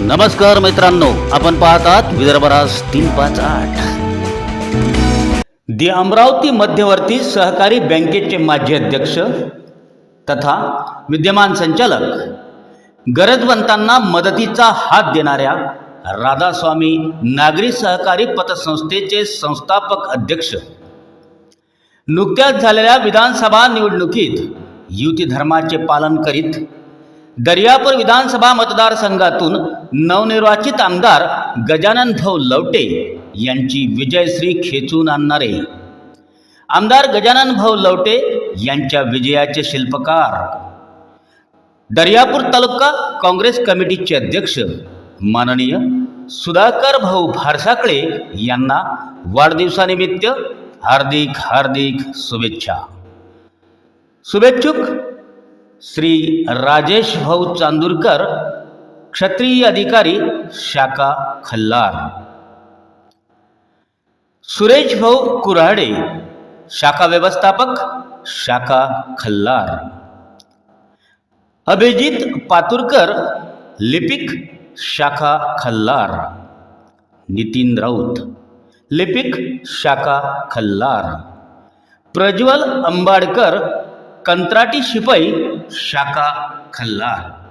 नमस्कार मित्रांनो आपण पाहत आहात विदर्भराज तीन पाच आठ. दी अमरावती मध्यवर्ती सहकारी बँकेचे माजी अध्यक्ष तथा विद्यमान संचालक गरजवंतांना मदतीचा हात देणाऱ्या राधास्वामी नागरी सहकारी पतसंस्थेचे संस्थापक अध्यक्ष नुकत्याच झालेल्या विधानसभा निवडणुकीत युती धर्माचे पालन करीत दर्यापूर विधानसभा मतदारसंघातून नवनिर्वाचित आमदार गजानन भाऊ लवटे यांची विजयश्री खेचून आणणारे. आमदार गजानन भाऊ लवटे यांच्या विजयाचे शिल्पकार. दर्यापूर तालुका काँग्रेस कमिटीचे अध्यक्ष माननीय सुधाकर भाऊ फारसाकळे यांना वाढदिवसानिमित्त हार्दिक हार्दिक शुभेच्छा. शुभेच्छुक श्री राजेश भाऊ चांदूरकर क्षत्रिय अधिकारी शाखा खल्लार. सुरेश भाऊ कुऱ्हाडे शाखा व्यवस्थापक शाखा खल्लार. अभिजित पातुरकर लिपिक शाखा खल्लार. नितीन राऊत लिपिक शाखा खल्लार. प्रज्वल अंबाडकर कंत्राटी शिपाई शाखा खल्लार।